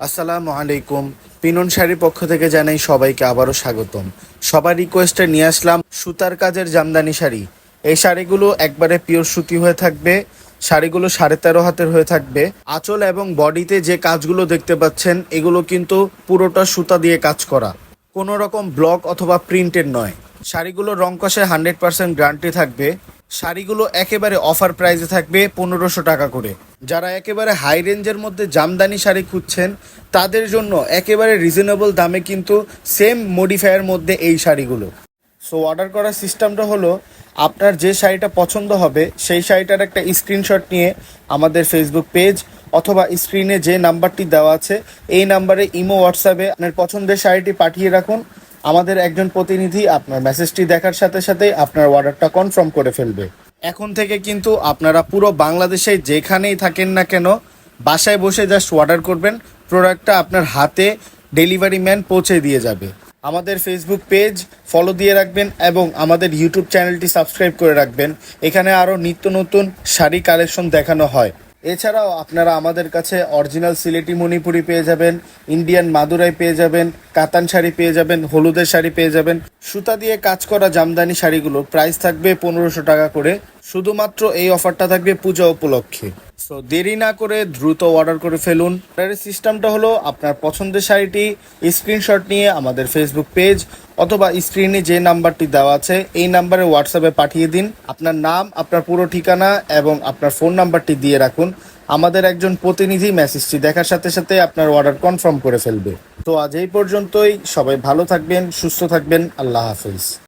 আসসালামু আলাইকুম। পিনন শাড়ির পক্ষ থেকে জানাই সবাইকে আবারও স্বাগতম। সবার রিকোয়েস্টে নিয়ে আসলাম সুতার কাজের জামদানি শাড়ি। এই শাড়িগুলো একবারে পিওর সুতি হয়ে থাকবে, শাড়িগুলো সাড়ে তেরো হাতের হয়ে থাকবে। আঁচল এবং বডিতে যে কাজগুলো দেখতে পাচ্ছেন, এগুলো কিন্তু পুরোটা সুতা দিয়ে কাজ করা। কোনো রকম ব্লক অথবা প্রিন্টেড নয়। শাড়িগুলো রং কষে হান্ড্রেড পার্সেন্ট গ্যারান্টি থাকবে। শাড়িগুলো একেবারে অফার প্রাইসে থাকবে পনেরোশো টাকা করে। যারা একেবারে হাই রেঞ্জের মধ্যে জামদানি শাড়ি খুঁজছেন, তাদের জন্য একেবারে রিজনেবল দামে কিন্তু সেম মডিফায়ার মধ্যে এই শাড়িগুলো। সো অর্ডার করার সিস্টেমটা হলো, আপনার যে শাড়িটা পছন্দ হবে, সেই শাড়িটার একটা স্ক্রিনশট নিয়ে আমাদের ফেসবুক পেজ অথবা স্ক্রিনে যে নাম্বারটি দেওয়া আছে, এই নাম্বারে ইমো হোয়াটসঅ্যাপে আপনার পছন্দের শাড়িটি পাঠিয়ে রাখুন। আমাদের একজন প্রতিনিধি আপনার মেসেজটি দেখার সাথে সাথে আপনার অর্ডারটা কনফার্ম করে ফেলবে। এখন থেকে কিন্তু আপনারা পুরো বাংলাদেশে যেখানেই থাকেন না কেন, বাসায় বসে জাস্ট অর্ডার করবেন প্রোডাক্টটা আপনার হাতে ডেলিভারি ম্যান পৌঁছে দিয়ে যাবে। আমাদের ফেসবুক পেজ ফলো দিয়ে রাখবেন এবং আমাদের ইউটিউব চ্যানেলটি সাবস্ক্রাইব করে রাখবেন। এখানে আরও নিত্য নতুন শাড়ি কালেকশন দেখানো হয়। এছাড়াও আপনারা আমাদের কাছে অরিজিনাল সিলেটি মণিপুরি পেয়ে যাবেন ইন্ডিয়ান মাদুরাই পেয়ে যাবেন কাতান শাড়ি পেয়ে যাবেন, হলুদের শাড়ি পেয়ে যাবেন। সুতা দিয়ে কাজ করা জামদানি শাড়িগুলোর প্রাইস থাকবে পনেরোশো টাকা করে। শুধুমাত্র এই অফারটা থাকবে পূজা উপলক্ষে। সো দেরি না করে দ্রুত অর্ডার করে ফেলুন। অর্ডারের সিস্টেমটা হলো আপনার পছন্দের শাড়িটি স্ক্রিনশট নিয়ে আমাদের ফেসবুক পেজ অথবা স্ক্রিনে যে নাম্বারটি দেওয়া আছে, এই নাম্বারে হোয়াটসঅ্যাপে পাঠিয়ে দিন। আপনার নাম, আপনার পুরো ঠিকানা এবং আপনার ফোন নাম্বারটি দিয়ে রাখুন। আমাদের একজন প্রতিনিধি মেসেজটি দেখার সাথে সাথে আপনার অর্ডার কনফার্ম করে ফেলবে। তো আজ এই পর্যন্তই। সবাই ভালো থাকবেন, সুস্থ থাকবেন। আল্লাহ হাফিজ।